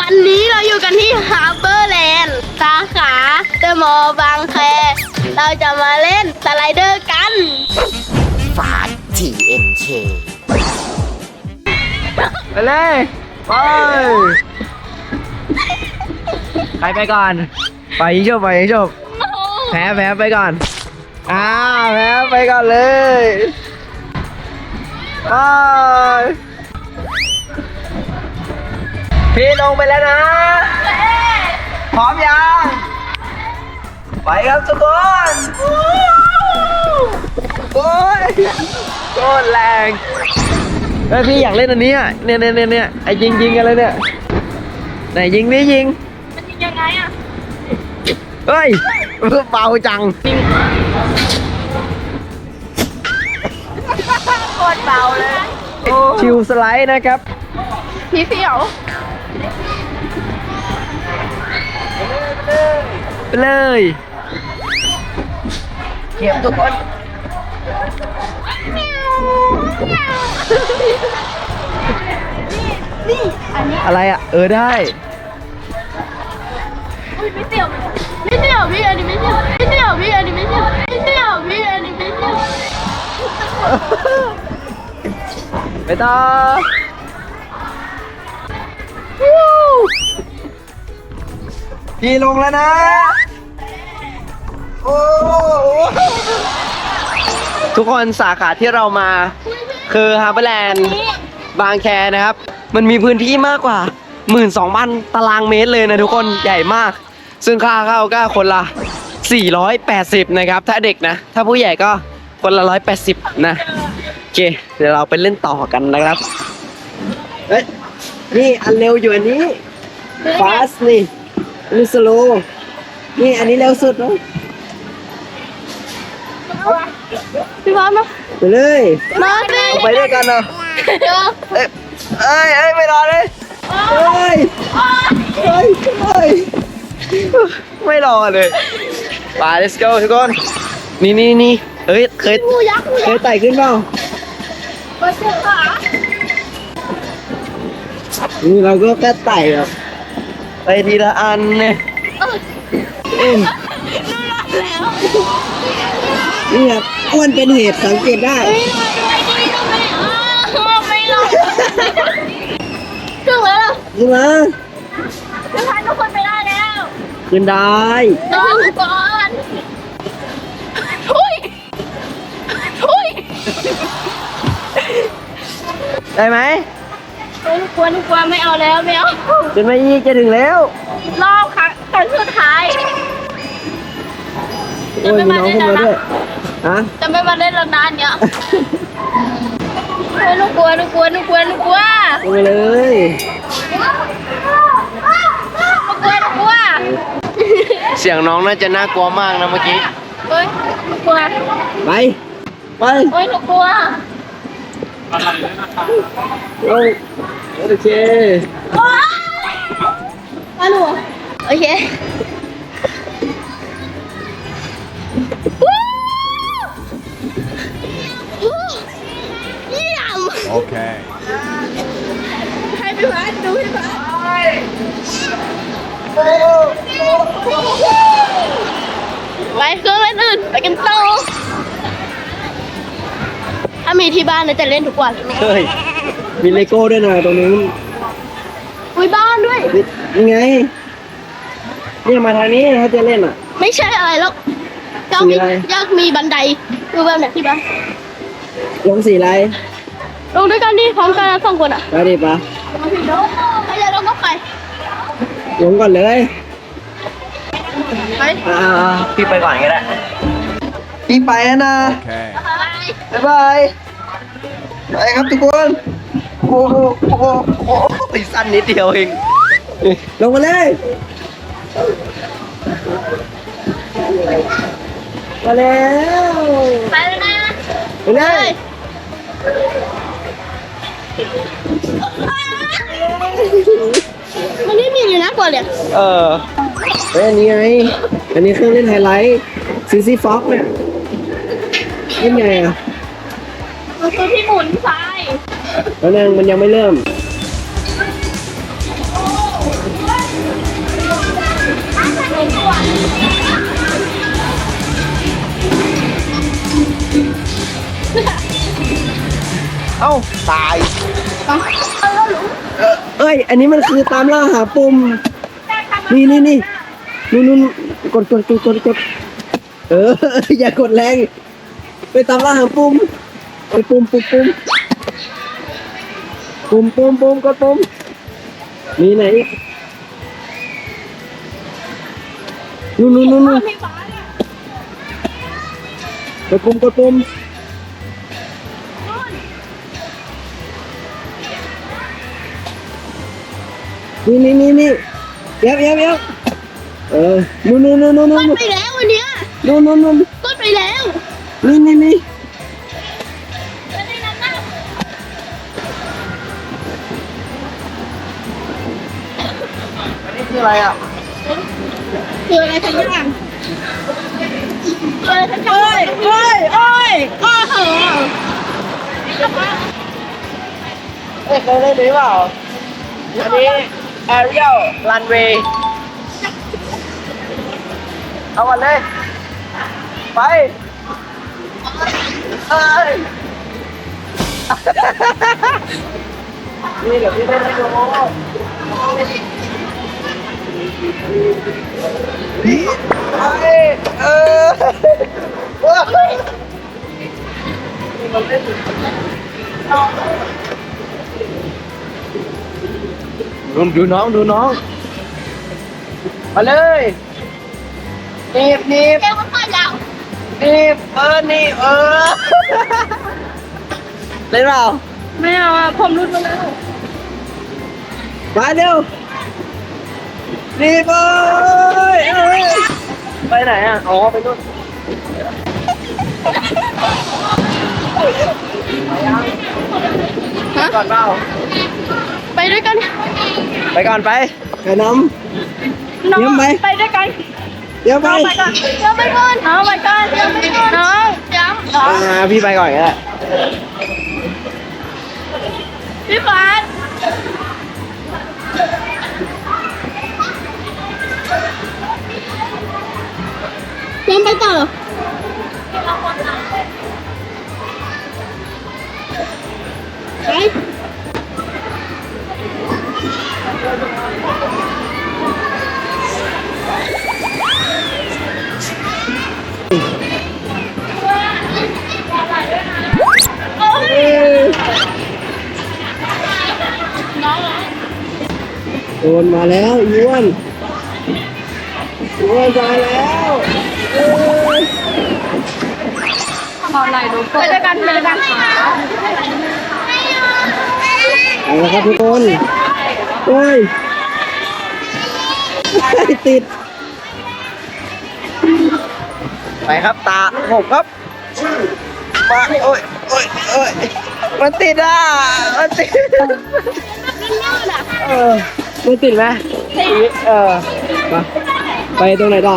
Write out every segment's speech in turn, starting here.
วันนี้เราอยู่กันที่ฮาร์เบอร์แลนด์สาขาเดอะมอลล์บางแค เราจะมาเล่นสไลเดอร์กัน ฟาด TNK ไปเลย ไปใครไปก่อน ไปยิงจบไปยิงจบแพ้แพ้ไปก่อน อ้าวแพ้ไปก่อนเลยไป พี่ลงไปแล้วนะ พร้อมยัง ไปครับทุกคน โอ้ยโคตรแรงเฮ้ยพี่อยากเล่นอันนี้อะเนี่ยเนี่ยเนี่ยเนี่ยไอ้ยิงยิงกันเลยเนี่ย ไหนยิงนี่ยิง มันยิงยังไงอะ เฮ้ยเบาจังโคตรเบาเลย ชิวสไลด์นะครับ พี่เสี่ยว ไปเลยเก็บทุกคนอะไรอะ เออได้อุ้ยไม่เสี่ยวไม่เสี่ยวพี่อันนี้ไม่เสี่ยวไม่เสี่ยวพี่อันนี้ไม่เสี่ยวไม่เสี่ยวพี่อันนี้ไม่เสี่ยวไปต่อพี่ลงแล้วนะ โอ้โหทุกคนสาขาที่เรามา คือฮาร์เบอร์แลนด์บางแคนะครับ มันมีพื้นที่มากกว่า 12,000 ตารางเมตรเลยนะทุกคนใหญ่มาก ซึ่งค่าเข้าก็คนละ 480 นะครับ ถ้าเด็กนะ ถ้าผู้ใหญ่ก็คนละ 180 นะ โอเค เดี๋ยวเราไปเล่นต่อกันนะครับ เฮ้ย นี่อันเร็วอยู่อันนี้ fast นี่อันนี้ slow นี่อันนี้เร็วสุดเนอะ พี่พร้อมไหมไปเลยมาสิไปด้วยกันเนาะเดี๋ยวเอ้ยเอ้ยเอ้ยไม่รอเลยเอ้ยเอ้ยเอ้ยไม่รอเลยไป let's go ทุกคนนี่นี่นี่เฮ้ยเคยงูยักษ์งูเคยัยกษ์ไต่ขึ้นเปล่ามาเสี่ยวขานี่เราก็แค่ไต่แบบไปทีละอันเนี่ยเออเอ้ยแล้ว นี่ครับอ้วนเป็นเหตุสังเกตได้ ไม่ไม่ไม่ไม่ไม่หรอกถึงแล้วขึ้นมาจะพาทุกคนไปได้แล้วขึ้นได้ต้องก่อนทุยทุยได้ไหมเฮ้ยกลัวกลัวไม่เอาแล้วไม่เอาขึ้นมาอีกจะถึงแล้ว รอบครั้งครั้งสุดท้าย โอ้ยมีน้องขึ้นมาด้วยฮะจะไม่มาเล่นแล้วนานเนี้ยเฮ้ยหนูกลัวหนูกลัวหนูกลัวหนูกลัวลงไปเลยหนูกลัวหนูกลัวเสียงน้องน่าจะน่ากลัวมากนะเมื่อกี้เฮ้ยหนูกลัวไปไปเฮ้ยหนูกลัวโอ้ยโอเคว้าวมาหนูโอเค Okay. ให้พี่พัดดูพี่พัดไปเครื่องเล่นอื่นไปกันต่อถ้ามีที่บ้านเนี่ยจะเล่นทุกวันเฮ้ย มีเลโก้ด้วยนะตรงนี้อุ้ยบ้านด้วย นี่นี่ไง เนี่ยมาทางนี้ถ้าจะเล่นอะ ไม่ใช่อะไรหรอกอยากมีสีอะไรอยากมีบันไดดูแบบไหนที่บ้านลงสีอะไร ลงด้วยกันดิพร้อมกันนะสองคนอะไปดิปะใครจะลงก็ไปลงก่อนเลยไปอ่าพี่ไปก่อนก็ได้พี่ไปแล้วนะ Okay. บ๊ายบาย ไปครับทุกคน โอ้โหโอ้โหโอ้โหไปสั้นนิดเดียวเอง ลงมาเลย มาแล้ว ไปแล้วนะ ไปเลย มันไม่มีเลยนะกว่าเลยเออเฮ้ยอันนี้ไง อันนี้เครื่องเล่นไฮไลท์ซีซีฟ็อกเนี่ยเล่นไงอะ มันคือที่หมุนซ้าย แล้วนึงมันยังไม่เริ่ม เอ้าตาย เอ้ย อันนี้มันคือตามล่าหาปุ่ม นี่นี่นี่นู่นนู่นกดกดกดกดกดเออ อย่ากดแรง ไปตามล่าหาปุ่มไปปุ่มปุ่มปุ่มปุ่มปุ่มปุ่มกดปุ่มมีไหนอีกนู่นนู่นนู่นนู่นกดปุ่มกดปุ่ม นี่นี่นี่นี่เดี๋ยวเดี๋ยวเดี๋ยวเออนู่นนู่นนู่นนู่นกนู่ดนไปแล้ววันเนี้ยนู่นนู่นนู่นกดไปแล้วนี่นี่นี่อันนี้คืออะไรอะคืออะไรสักอย่างคืออะไรสักอย่างเอ้ยเอ้ยเอ้ยโอ้โหเอ้ยเคยเล่นหรือเปล่าอันนี้ Aerial Runway เอาก่อนเลย ไปเอ้ยนี่เดี๋ยวพี่เล่นให้ดูไปเออเฮ้ยนี่มันเล่น ดูดูน้องดูน้อง มาเลยหนีบหนีบเอวมันไปแล้วหนีบเออหนีบเออ เล่นเปล่าไม่เอาอะผมรุดมาแล้วมาเร็วหนีบเอ้ยเอ้ยไปไหนอะ อ๋อ ไปนู่น ก่อนเปล่าไปด้วยกันไปก่อนไปไปน้น้องเดี๋ยวไปไปด้วยกันำเดี๋ยวไปน้องไปก่อนเดี๋ยวไปก่อนน้องไปก่อนเดี๋ยวไปก่อนน้องย้ำน้องอ่าพี่ไปก่อนก็ได้พี่ฟานยังไปต่อ ไปโอนมาแล้วอีอ้วนอีอ้วนมาแล้วเอ้ยไปด้วยกันไปด้วยกัน เอาละครับทุกคนเฮ้ยติด ไปครับตาผมครับมาโอ้ยโอ้ยโอ้ยมันติดอะมันติดเออมันติดไหมเออมาไปตรงไหนต่อ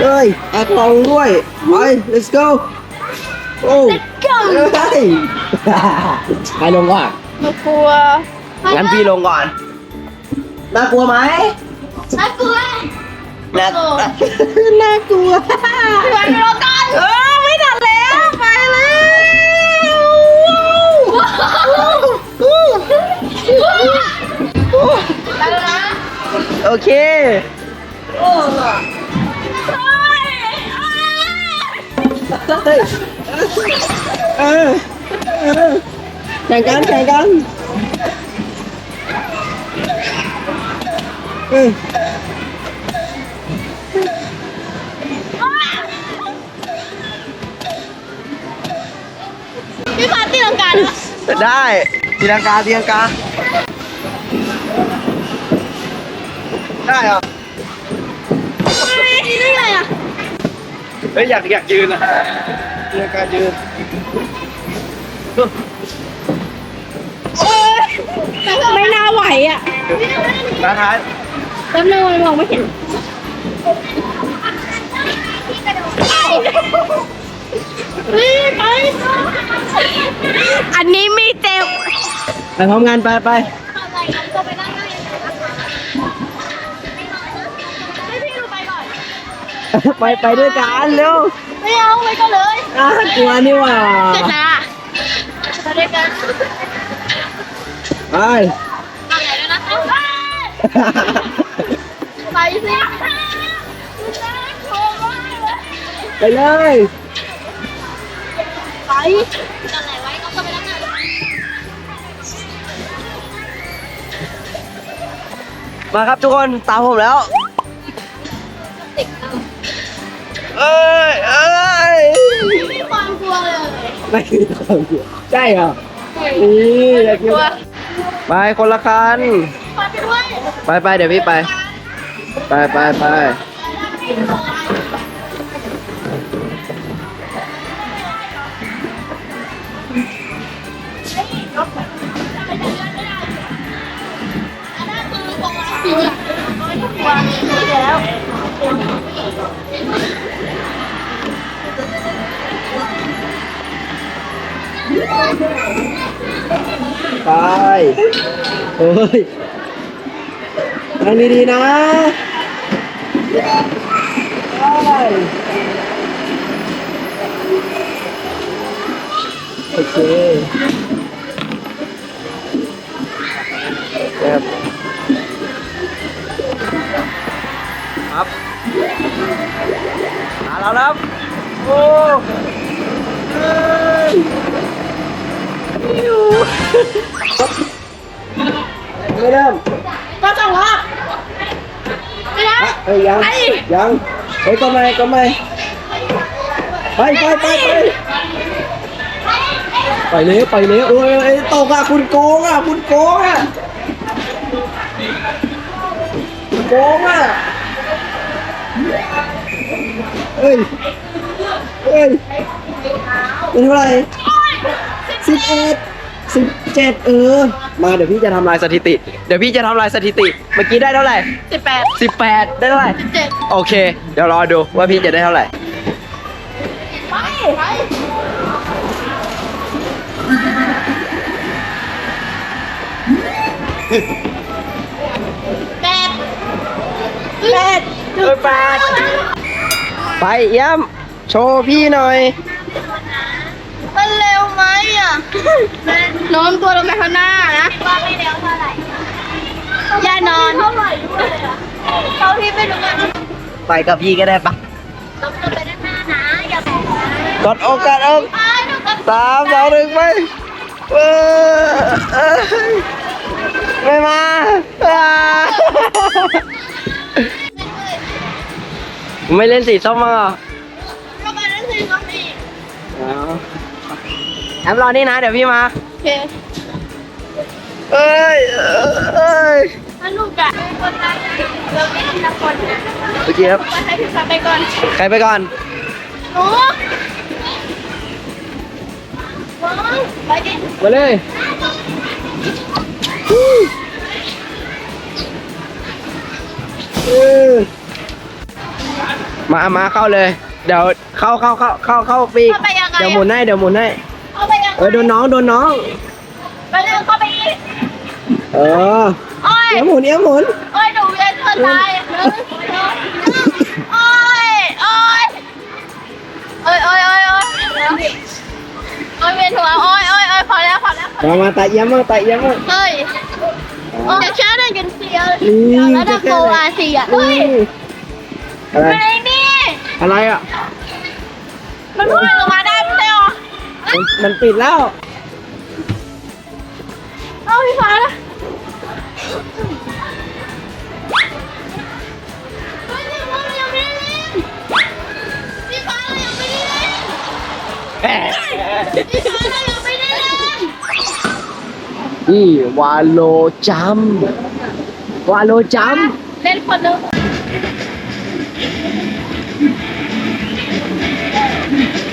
เฮ้ยแอดลองด้วยไป let's go โอ้ go เฮ้ยไปลงก่อนมากลัวงั้นพี่ลงก่อน น่ากลัวไหมน่ากลัวน่าน่ากลัวไปไปรอกันเออไม่ทันแล้วไปแล้วไปแล้วนะโอเค เออเออแข่งกันแข่งกันเออพี่ฟานตีลังกาเหรอได้ตีลังกาตีลังกา ได้เหรอนี่ได้ไงอะ เฮ้ยอยากอยากยืนอะตีลังกายืน ไม่น่าไหวอะน้าท้ายแป๊บนึงมองไม่เห็นเฮ้ยไปอันนี้มีเต็มไปพร้อมกันไปไปอะไรกันก็ไปนั่งได้ยังไงนะคะให้พี่ดูไปก่อนไปไปด้วยกันเร็วไไม่เอาไปก็เลยอะกลัวนี่หว่า เสร็จนะ ไปด้วยกันไปไหนด้วยนะไปสิไปเลยไปอะไรไว้ก็เข้าไปแล้วกันมาครับทุกคนตามผมแล้ว เอ้ยเอ้ย มีความกลัวเลยไม่คือความกลัวใช่เหรอนี่อยากกลัวไปคนละคันไปไปด้วยไปไปเดี๋ยวพี่ไป ไปไปไปไไปเฮ้ยนั่งดีๆนะไปโอเคครับครับมาแล้วครับ โอ้ย ไม่เริ่มก็ต้องรอไม่ได้ เอ้ยยัง ไอ้ ยังเฮ้ยก็ไม่ก็ไม่ไปไปไปไปไปเลยไปเลยโอ้ยเอ้ยตกอะคุณโกงอะคุณโกงอะคุณโกงอะเอ้ยเอ้ยเป็นเท่าไหร่ สิบเอ็ดสิบเจ็ดเออ มาเดี๋ยวพี่จะทำลายสถิติ เดี๋ยวพี่จะทำลายสถิติ เมื่อกี้ได้เท่าไหร่สิบแปดสิบแปดได้เท่าไหร่เจ็ดโอเค เดี๋ยวรอดูว่าพี่จะได้เท่าไหร่ไปไปแปดแปดเออแปดไปเยี่ยมโชว์พี่หน่อย มันเร็วไหมอะโน้มตัวลงไปข้างหน้านะว่าไม่เร็วเท่าไหร่อย่านอนเท่าไหร่ด้วยอะเท่าที่ไม่รู้อะไปกับพี่ก็ได้ปะลงตัวไปด้านหน้านะอย่าแบกนะกดอกกดอกไปหนูก็สามสองหนึ่งไปเออเอ้ยไม่มาอ่าไม่เล่นสีส้มมั้งเหรอลงไปนั่นสิก็มีเอา แอมรอนี่นะ เดี๋ยวพี่มา โอเคเอ้ยเอ้ยสนุกอะคนไทยเราไม่ทีละคนนะโอเคครับ คนไทยพี่ฟังไปก่อนใครไปก่อน หนูไปดิมาเลยมา มาเข้าเลย เดี๋ยวเข้าเข้าเข้าเข้าเข้าปีกเข้าไปยังไง เดี๋ยวหมุนให้เดี๋ยวหมุนให้เอาไปยังเออโดนน้องโดนน้อง ไปเร็วเข้าไปอีกเออโอ้ยเดี๋ยวหมุนเดี๋ยวหมุนโอ้ยหนูจะเธอตายหนึ่งสองโอ้ยโอ้ยโอ้ยโอ้ยโอ้ยโอ้ยโอ้ยเวียนหัวโอ้ยโอ้ยโอ้ยพอแล้วพอแล้วมามาตะเยี่ยมมาตะเยี่ยมมาเฮ้ยโอ้ยจะเชื่อได้กันเสียอืม แล้วดักโกอาเซียอืเฮ้ยมอะไร ไม่ได้นี่ อะไรอะ มันพูดออกมาได้ไม่ใช่หรอมันมันปิดแล้ว เอาพี่ฟ้าละเฮ้ยพี่ฟ้าเรายังไม่ได้เล่นพี่ฟ้าเรายังไม่ได้เล่นพี่ฟ้าเรายังไม่ได้เล่นนี่วาโลจัมวาโลจัม เล่นคนหนึง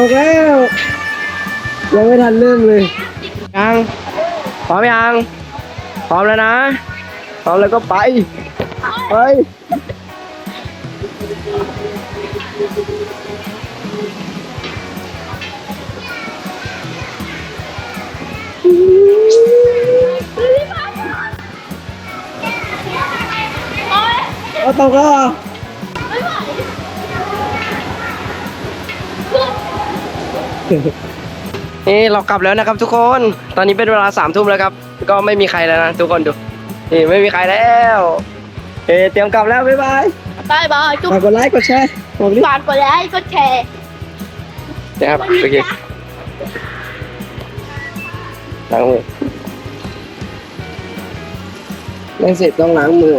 ตกแล้ว ยังไม่ทันเริ่มเลย ยัง พร้อมยัง พร้อมแล้วนะ พร้อมแล้วก็ไป ไป เอาตกแล้วเหรอ นี่เรากลับแล้วนะครับทุกคน ตอนนี้เป็นเวลาสามทุ่มแล้วครับ ก็ไม่มีใครแล้วนะทุกคนดู นี่ไม่มีใครแล้วเอะเตรียมกลับแล้วบ๊ายบายบายบายจุ๊บฝากกดไลค์กดแชร์บอกดิฝากกดไลค์กดแชร์นะครับโอเคล้างมือเล่นเสร็จต้องล้างมือ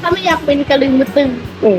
ถ้าไม่อยากเป็นกระลึงมือตึงเออ